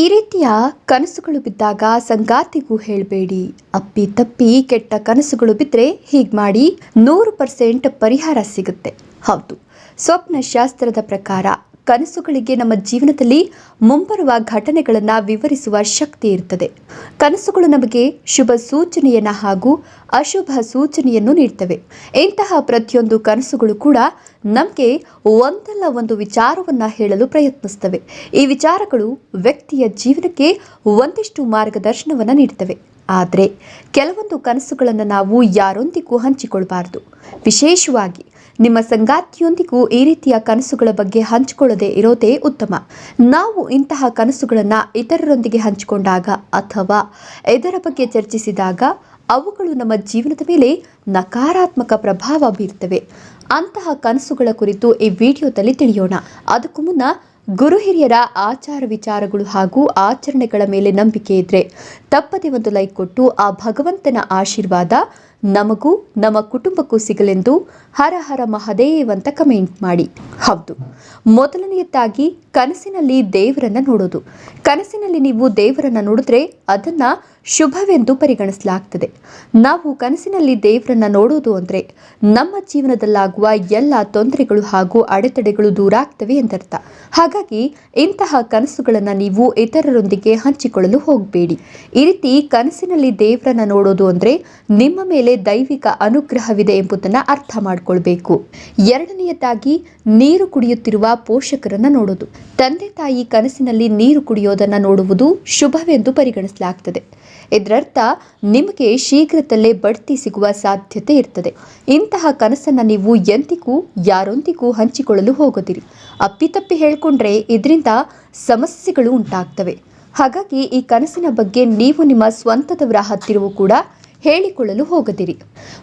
ಈ ರೀತಿಯ ಕನಸುಗಳು ಬಿದ್ದಾಗ ಸಂಗಾತಿಗೂ ಹೇಳಬೇಡಿ. ಅಪ್ಪಿ ತಪ್ಪಿ ಕೆಟ್ಟ ಕನಸುಗಳು ಬಿದ್ದರೆ ಹೀಗೆ ಮಾಡಿ ನೂರು ಪರ್ಸೆಂಟ್ ಪರಿಹಾರ ಸಿಗುತ್ತೆ. ಹೌದು. ಸ್ವಪ್ನ ಶಾಸ್ತ್ರದ ಪ್ರಕಾರ ಕನಸುಗಳಿಗೆ ನಮ್ಮ ಜೀವನದಲ್ಲಿ ಮುಂಬರುವ ಘಟನೆಗಳನ್ನು ವಿವರಿಸುವ ಶಕ್ತಿ ಇರುತ್ತದೆ ಕನಸುಗಳು ನಮಗೆ ಶುಭ ಸೂಚನೆಯನ್ನು ಹಾಗೂ ಅಶುಭ ಸೂಚನೆಯನ್ನು ನೀಡ್ತವೆ. ಇಂತಹ ಪ್ರತಿಯೊಂದು ಕನಸುಗಳು ಕೂಡ ನಮಗೆ ಒಂದಲ್ಲ ಒಂದು ವಿಚಾರವನ್ನು ಹೇಳಲು ಪ್ರಯತ್ನಿಸ್ತವೆ. ಈ ವಿಚಾರಗಳು ವ್ಯಕ್ತಿಯ ಜೀವನಕ್ಕೆ ಒಂದಿಷ್ಟು ಮಾರ್ಗದರ್ಶನವನ್ನು ನೀಡ್ತವೆ. ಆದರೆ ಕೆಲವೊಂದು ಕನಸುಗಳನ್ನು ನಾವು ಯಾರೊಂದಿಗೂ ಹಂಚಿಕೊಳ್ಬಾರ್ದು. ವಿಶೇಷವಾಗಿ ನಿಮ್ಮ ಸಂಗಾತಿಯೊಂದಿಗೂ ಈ ರೀತಿಯ ಕನಸುಗಳ ಬಗ್ಗೆ ಹಂಚಿಕೊಳ್ಳದೆ ಇರೋದೇ ಉತ್ತಮ. ನಾವು ಇಂತಹ ಕನಸುಗಳನ್ನು ಇತರರೊಂದಿಗೆ ಹಂಚಿಕೊಂಡಾಗ ಅಥವಾ ಇದರ ಬಗ್ಗೆ ಚರ್ಚಿಸಿದಾಗ ಅವುಗಳು ನಮ್ಮ ಜೀವನದ ಮೇಲೆ ನಕಾರಾತ್ಮಕ ಪ್ರಭಾವ ಬೀರ್ತವೆ. ಅಂತಹ ಕನಸುಗಳ ಕುರಿತು ಈ ವಿಡಿಯೋದಲ್ಲಿ ತಿಳಿಯೋಣ. ಅದಕ್ಕೂ ಮುನ್ನ ಗುರು ಹಿರಿಯರ ಆಚಾರ ವಿಚಾರಗಳು ಹಾಗೂ ಆಚರಣೆಗಳ ಮೇಲೆ ನಂಬಿಕೆ ಇದ್ರೆ ತಪ್ಪದೆ ಒಂದು ಲೈಕ್ ಕೊಟ್ಟು ಆ ಭಗವಂತನ ಆಶೀರ್ವಾದ ನಮಗೂ, ನಮ್ಮ ಕುಟುಂಬಕ್ಕೂ ಸಿಗಲೆಂದು ಹರ ಹರ ಮಹದೇವ್ ಅಂತ ಕಮೆಂಟ್ ಮಾಡಿ. ಹೌದು ಮೊದಲನೆಯದಾಗಿ ಕನಸಿನಲ್ಲಿ ದೇವರನ್ನ ನೋಡೋದು. ಕನಸಿನಲ್ಲಿ ನೀವು ದೇವರನ್ನ ನೋಡಿದ್ರೆ ಅದನ್ನ ಶುಭವೆಂದು ಪರಿಗಣಿಸಲಾಗ್ತದೆ. ನಾವು ಕನಸಿನಲ್ಲಿ ದೇವರನ್ನ ನೋಡೋದು ಅಂದ್ರೆ ನಮ್ಮ ಜೀವನದಲ್ಲಾಗುವ ಎಲ್ಲ ತೊಂದರೆಗಳು ಹಾಗೂ ಅಡೆತಡೆಗಳು ದೂರ ಆಗ್ತವೆ ಎಂದರ್ಥ. ಹಾಗಾಗಿ ಇಂತಹ ಕನಸುಗಳನ್ನು ನೀವು ಇತರರೊಂದಿಗೆ ಹಂಚಿಕೊಳ್ಳಲು ಹೋಗಬೇಡಿ. ಈ ರೀತಿ ಕನಸಿನಲ್ಲಿ ದೇವರನ್ನ ನೋಡೋದು ಅಂದರೆ ನಿಮ್ಮ ಮೇಲೆ ದೈವಿಕ ಅನುಗ್ರಹವಿದೆ ಎಂಬುದನ್ನು ಅರ್ಥ ಮಾಡಿಕೊಳ್ಬೇಕು. ಎರಡನೆಯದಾಗಿ ನೀರು ಕುಡಿಯುತ್ತಿರುವ ಪೋಷಕರನ್ನ ನೋಡೋದು. ತಂದೆ ತಾಯಿ ಕನಸಿನಲ್ಲಿ ನೀರು ಕುಡಿಯೋದನ್ನ ನೋಡುವುದು ಶುಭವೆಂದು ಪರಿಗಣಿಸಲಾಗ್ತದೆ. ಇದರರ್ಥ, ನಿಮಗೆ ಶೀಘ್ರದಲ್ಲೇ ಬಡ್ತಿ ಸಿಗುವ ಸಾಧ್ಯತೆ ಇರ್ತದೆ. ಇಂತಹ ಕನಸನ್ನು ನೀವು ಎಂದಿಗೂ ಯಾರೊಂದಿಗೂ ಹಂಚಿಕೊಳ್ಳಲು ಹೋಗೋದಿರಿ. ಅಪ್ಪಿತಪ್ಪಿ ಹೇಳಿಕೊಂಡ್ರೆ ಇದರಿಂದ ಸಮಸ್ಯೆಗಳು ಉಂಟಾಗ್ತವೆ. ಹಾಗಾಗಿ ಈ ಕನಸಿನ ಬಗ್ಗೆ ನೀವು ನಿಮ್ಮ ಸ್ವಂತದವರ ಹತ್ತಿರವೂ ಕೂಡ ಹೇಳಿಕೊಳ್ಳಲು ಹೋಗದಿರಿ.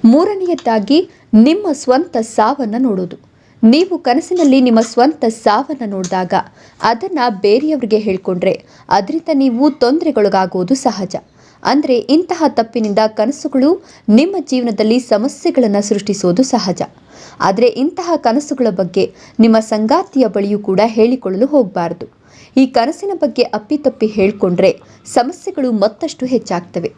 ಮೂರನೆಯದಾಗಿ ನಿಮ್ಮ ಸ್ವಂತ ಸಾವನ್ನ ನೋಡೋದು. ನೀವು ಕನಸಿನಲ್ಲಿ ನಿಮ್ಮ ಸ್ವಂತ ಸಾವನ್ನ ನೋಡಿದಾಗ, ಅದನ್ನ ಬೇರೆಯವರಿಗೆ ಹೇಳಿಕೊಂಡ್ರೆ, ಅದರಿಂದ ನೀವು ತೊಂದರೆಗೊಳಗಾಗುವುದು ಸಹಜ. ಅಂದರೆ ಇಂತಹ ತಪ್ಪಿನಿಂದ ಕನಸುಗಳು ನಿಮ್ಮ ಜೀವನದಲ್ಲಿ ಸಮಸ್ಯೆಗಳನ್ನು ಸೃಷ್ಟಿಸೋದು ಸಹಜ. ಆದರೆ ಇಂತಹ ಕನಸುಗಳ ಬಗ್ಗೆ ನಿಮ್ಮ ಸಂಗಾತಿಯ ಬಳಿಯೂ ಕೂಡ ಹೇಳಿಕೊಳ್ಳಲು ಹೋಗಬಾರದು. ಈ ಕನಸಿನ ಬಗ್ಗೆ ಅಪ್ಪಿತಪ್ಪಿ ಹೇಳಿಕೊಂಡ್ರೆ ಸಮಸ್ಯೆಗಳು ಮತ್ತಷ್ಟು ಹೆಚ್ಚಾಗ್ತವೆ.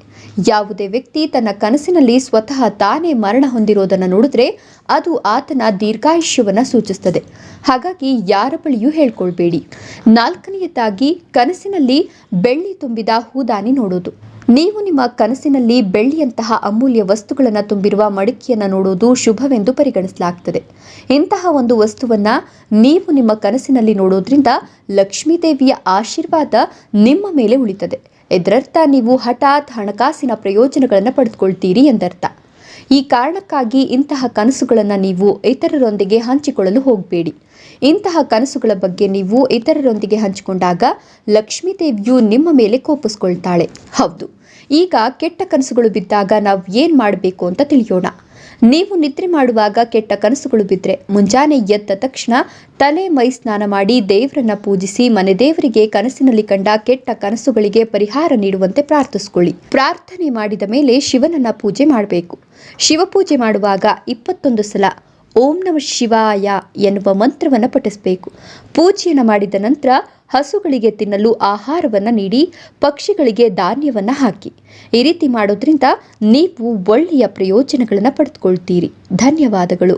ಯಾವುದೇ ವ್ಯಕ್ತಿ ತನ್ನ ಕನಸಿನಲ್ಲಿ ಸ್ವತಃ ತಾನೇ ಮರಣ ಹೊಂದಿರೋದನ್ನು ನೋಡಿದ್ರೆ ಅದು ಆತನ ದೀರ್ಘಾಯುಷ್ಯವನ್ನು ಸೂಚಿಸ್ತದೆ. ಹಾಗಾಗಿ ಯಾರ ಬಳಿಯೂ ಹೇಳ್ಕೊಳ್ಬೇಡಿ. ನಾಲ್ಕನೆಯದಾಗಿ ಕನಸಿನಲ್ಲಿ ಬೆಳ್ಳಿ ತುಂಬಿದ ಹೂದಾನಿ ನೋಡೋದು. ನೀವು ನಿಮ್ಮ ಕನಸಿನಲ್ಲಿ ಬೆಳ್ಳಿಯಂತಹ ಅಮೂಲ್ಯ ವಸ್ತುಗಳನ್ನು ತುಂಬಿರುವ ಮಡಿಕೆಯನ್ನು ನೋಡುವುದು ಶುಭವೆಂದು ಪರಿಗಣಿಸಲಾಗ್ತದೆ. ಇಂತಹ ಒಂದು ವಸ್ತುವನ್ನ ನೀವು ನಿಮ್ಮ ಕನಸಿನಲ್ಲಿ ನೋಡೋದ್ರಿಂದ ಲಕ್ಷ್ಮೀದೇವಿಯ ಆಶೀರ್ವಾದ ನಿಮ್ಮ ಮೇಲೆ ಉಳಿತದೆ. ಇದರರ್ಥ ನೀವು ಹಠಾತ್ ಹಣಕಾಸಿನ ಪ್ರಯೋಜನಗಳನ್ನು ಪಡೆದುಕೊಳ್ತೀರಿ ಎಂದರ್ಥ. ಈ ಕಾರಣಕ್ಕಾಗಿ ಇಂತಹ ಕನಸುಗಳನ್ನು ನೀವು ಇತರರೊಂದಿಗೆ ಹಂಚಿಕೊಳ್ಳಲು ಹೋಗಬೇಡಿ. ಇಂತಹ ಕನಸುಗಳ ಬಗ್ಗೆ ನೀವು ಇತರರೊಂದಿಗೆ ಹಂಚಿಕೊಂಡಾಗ ಲಕ್ಷ್ಮೀ ದೇವಿಯು ನಿಮ್ಮ ಮೇಲೆ ಕೋಪಿಸ್ಕೊಳ್ತಾಳೆ. ಹೌದು, ಈಗ ಕೆಟ್ಟ ಕನಸುಗಳು ಬಿದ್ದಾಗ ನಾವು ಏನು ಮಾಡಬೇಕು ಅಂತ ತಿಳಿಯೋಣ. ನೀವು ನಿದ್ರೆ ಮಾಡುವಾಗ ಕೆಟ್ಟ ಕನಸುಗಳು ಬಿದ್ದರೆ ಮುಂಜಾನೆ ಎದ್ದ ತಕ್ಷಣ ತಲೆ ಮೈ ಸ್ನಾನ ಮಾಡಿ ದೇವರನ್ನ ಪೂಜಿಸಿ ಮನೆ ದೇವರಿಗೆ ಕನಸಿನಲ್ಲಿ ಕಂಡ ಕೆಟ್ಟ ಕನಸುಗಳಿಗೆ ಪರಿಹಾರ ನೀಡುವಂತೆ ಪ್ರಾರ್ಥಿಸಿಕೊಳ್ಳಿ. ಪ್ರಾರ್ಥನೆ ಮಾಡಿದ ಮೇಲೆ ಶಿವನನ್ನ ಪೂಜೆ ಮಾಡಬೇಕು. ಶಿವಪೂಜೆ ಮಾಡುವಾಗ ಇಪ್ಪತ್ತೊಂದು ಸಲ ಓಂ ನಮ ಶಿವಾಯ ಎನ್ನುವ ಮಂತ್ರವನ್ನು ಪಠಿಸಬೇಕು. ಪೂಜೆಯನ್ನು ಮಾಡಿದ ನಂತರ ಹಸುಗಳಿಗೆ ತಿನ್ನಲು ಆಹಾರವನ್ನು ನೀಡಿ ಪಕ್ಷಿಗಳಿಗೆ ಧಾನ್ಯವನ್ನು ಹಾಕಿ. ಈ ರೀತಿ ಮಾಡೋದ್ರಿಂದ ನೀವು ಒಳ್ಳೆಯ ಪ್ರಯೋಜನಗಳನ್ನು ಪಡೆದುಕೊಳ್ತೀರಿ ಧನ್ಯವಾದಗಳು.